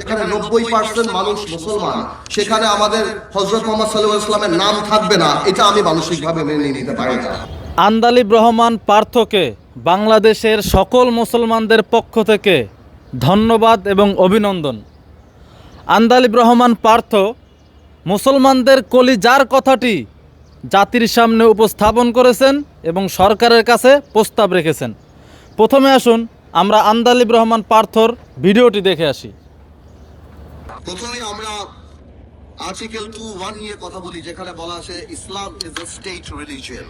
যেখানে নব্বই পার্সেন্ট মানুষ মুসলমান, সেখানে আমাদের হজরত মোহাম্মদ সাল্লাহ ইসলামের নাম থাকবে না, এটা আমি মানসিকভাবে মেনে নিতে পারি না। আন্দালিব রহমান পার্থকে বাংলাদেশের সকল মুসলমানদের পক্ষ থেকে ধন্যবাদ এবং অভিনন্দন। আন্দালিব রহমান পার্থ, মুসলমানদের কলিজার কথাটি জাতির সামনে উপস্থাপন করেছেন এবং সরকারের কাছে প্রস্তাব রেখেছেন। প্রথমে আসুন আমরা আন্দালিব রহমান পার্থর ভিডিওটি দেখে আসি। প্রথমে আমরা আর্টিকেল টু ওয়ান নিয়ে কথা বলি, যেখানে বলা আছে Islam is a state religion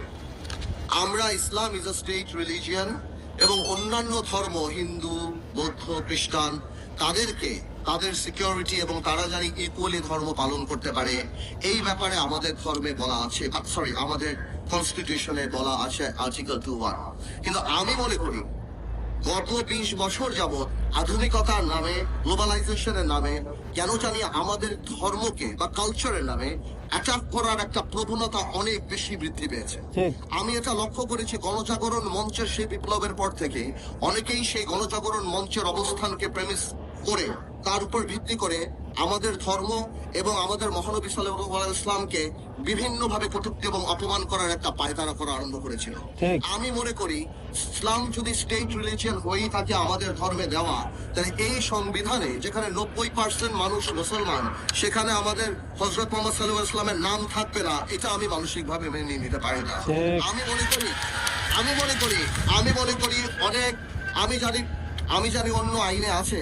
আমরা Islam is a state religion এবং অন্যান্য ধর্ম, হিন্দু, বৌদ্ধ, খ্রিস্টান, তাদেরকে, তাদের সিকিউরিটি এবং তারা জানি ইকুয়ালি ধর্ম পালন করতে পারে। এই ব্যাপারে আমাদের ধর্মে বলা আছে সরি আমাদের কনস্টিটিউশনে বলা আছে আর্টিকেল টু ওয়ান কিন্তু আমি মনে করি গত বিশ বছর যাবৎ আধুনিকতার নামে গ্লোবালাইজেশনের নামে কেন জানি আমাদের ধর্মকে বা কালচারের নামে অ্যাটাক করার একটা প্রবণতা অনেক বেশি বৃদ্ধি পেয়েছে। আমি এটা লক্ষ্য করেছি গণজাগরণ মঞ্চের সেই বিপ্লবের পর থেকে। অনেকেই সেই গণজাগরণ মঞ্চের অবস্থানকে প্রেমিস করে তার উপর ভিত্তি করে আমাদের ধর্ম এবং আমাদের মহানবী সাল্লাহ ইসলামকে বিভিন্নভাবে কটূক্তি এবং অপমান করার একটা পায়তারা করা আরম্ভ করেছিল। আমি মনে করি ইসলাম যদি স্টেট রিলিজিয়ন হয়েই থাকে আমাদের ধর্মে দেওয়া তাহলে এই সংবিধানে যেখানে নব্বই পার্সেন্ট মানুষ মুসলমান সেখানে আমাদের হজরত মোহাম্মদ সাল্লাহ ইসলামের নাম থাকবে না এটা আমি মানসিকভাবে মেনে নিতে পারি না। আমি মনে করি আমি মনে করি আমি মনে করি অনেক আমি জানি আমি জানি অন্য আইনে আছে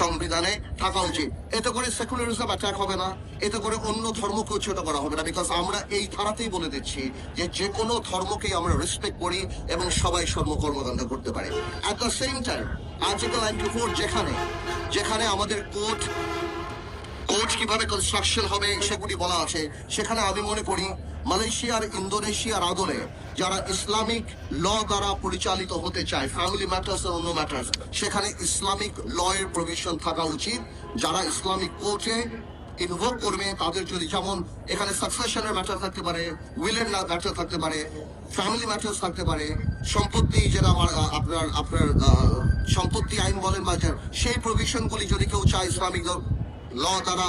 সংবিধানে থাকা উচিত। এতে করে সেকুলারিজম অ্যাটাক হবে না। এতে করে অন্য ধর্মকে উচ্ছেদ করা হবে না। বিকজ আমরা এই ধারাতেই বলে দিচ্ছি যে যে কোনো ধর্মকে আমরা রেসপেক্ট করি এবং সবাই সর্ব কর্মকাণ্ড করতে পারে। At the same time article ninety four যেখানে যেখানে আমাদের কোর্ট কোচ কীভাবে কনস্ট্রাকশন হবে, সেগুলি বলা আছে। সেখানে আমি মনে করি, মালয়েশিয়ার, ইন্দোনেশিয়ার আদলে যারা ইসলামিক ল দ্বারা পরিচালিত হতে চায় ফ্যামিলি ম্যাটার্স অন্য ম্যাটার্স সেখানে ইসলামিক ল এর প্রভিশন থাকা উচিত। যারা ইসলামিক কোর্টে ইনভলভ করবে, তাদের যদি যেমন এখানে সাকসেশনের ম্যাটার থাকতে পারে উইলের ম্যাটার থাকতে পারে ফ্যামিলি ম্যাটার্স থাকতে পারে, সম্পত্তি যেটা আমার আপনার আপনার সম্পত্তি আইন বলেন বা সেই প্রভিশনগুলি যদি কেউ চায় ইসলামিক ল দ্বারা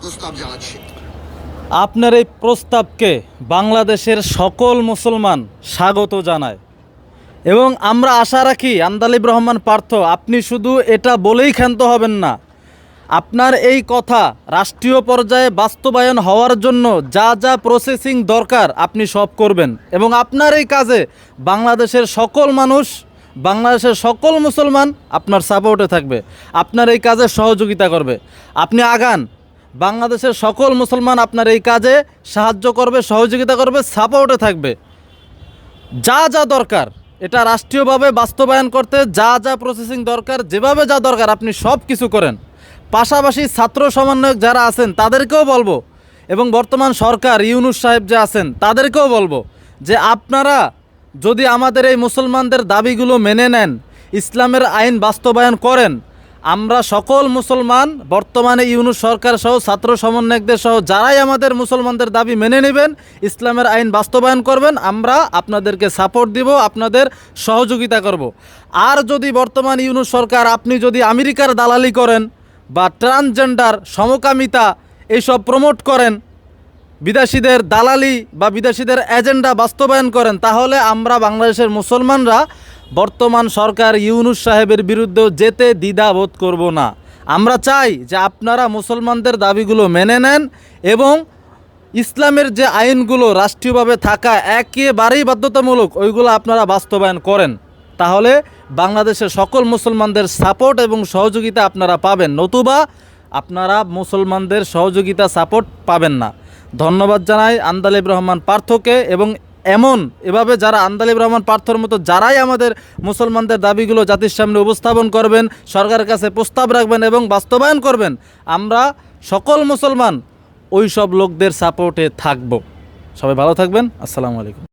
প্রস্তাব জানাচ্ছি। আপনার এই প্রস্তাবকে বাংলাদেশের সকল মুসলমান স্বাগত জানায়। এবং আমরা আশা রাখি, আন্দালিব রহমান পার্থ, আপনি শুধু এটা বলেই ক্ষান্ত হবেন না। আপনার এই কথা রাষ্ট্রীয় পর্যায়ে বাস্তবায়ন হওয়ার জন্য যা যা প্রসেসিং দরকার আপনি সব করবেন। এবং আপনার এই কাজে বাংলাদেশের সকল মানুষ, বাংলাদেশের সকল মুসলমান আপনার সাপোর্টে থাকবে। আপনার এই কাজে সহযোগিতা করবে। আপনি আগান বাংলাদেশের সকল মুসলমান আপনার এই কাজে সাহায্য করবে, সহযোগিতা করবে, সাপোর্টে থাকবে। যা যা দরকার, এটা রাষ্ট্রীয়ভাবে বাস্তবায়ন করতে যা যা প্রসেসিং দরকার, যেভাবে যা দরকার আপনি সব কিছু করেন। পাশাপাশি ছাত্র সমন্বয়ক যারা আছেন, তাদেরকেও বলব, এবং বর্তমান সরকার ইউনুস সাহেব যে আছেন, তাদেরকেও বলব যে আপনারা যদি আমাদের এই মুসলমানদের দাবিগুলো মেনে নেন, ইসলামের আইন বাস্তবায়ন করেন আমরা সকল মুসলমান, বর্তমানে ইউনুস সরকার সহ, ছাত্র সমন্বয়কদের সহ, যারাই আমাদের মুসলমানদের দাবি মেনে নেবেন, ইসলামের আইন বাস্তবায়ন করবেন, আমরা আপনাদেরকে সাপোর্ট দিব, আপনাদের সহযোগিতা করব। আর যদি বর্তমান ইউনুস সরকার, আপনি যদি আমেরিকার দালালি করেন বা ট্রান্সজেন্ডার, সমকামিতা এইসব প্রমোট করেন, বিদেশিদের দালালি বা বিদেশিদের এজেন্ডা বাস্তবায়ন করেন, তাহলে আমরা বাংলাদেশের মুসলমানরা বর্তমান সরকার ইউনুস সাহেবের বিরুদ্ধেও যেতে দ্বিধা বোধ করব না। আমরা চাই যে আপনারা মুসলমানদের দাবিগুলো মেনে নেন এবং ইসলামের যে আইনগুলো রাষ্ট্রীয়ভাবে থাকা একেবারেই বাধ্যতামূলক, ওইগুলো আপনারা বাস্তবায়ন করেন। তাহলে বাংলাদেশের সকল মুসলমানদের সাপোর্ট এবং সহযোগিতা আপনারা পাবেন, নতুবা আপনারা মুসলমানদের সহযোগিতা সাপোর্ট পাবেন না। ধন্যবাদ জানাই আন্দালিব রহমান পার্থকে এবং এমন এভাবে যারা আন্দালিব রহমান পার্থর মতো যারাই আমাদের মুসলমানদের দাবিগুলো জাতির সামনে উপস্থাপন করবেন, সরকারের কাছে প্রস্তাব রাখবেন এবং বাস্তবায়ন করবেন, আমরা সকল মুসলমান ওই সব লোকদের সাপোর্টে থাকব। সবাই ভালো থাকবেন। আসসালামু আলাইকুম।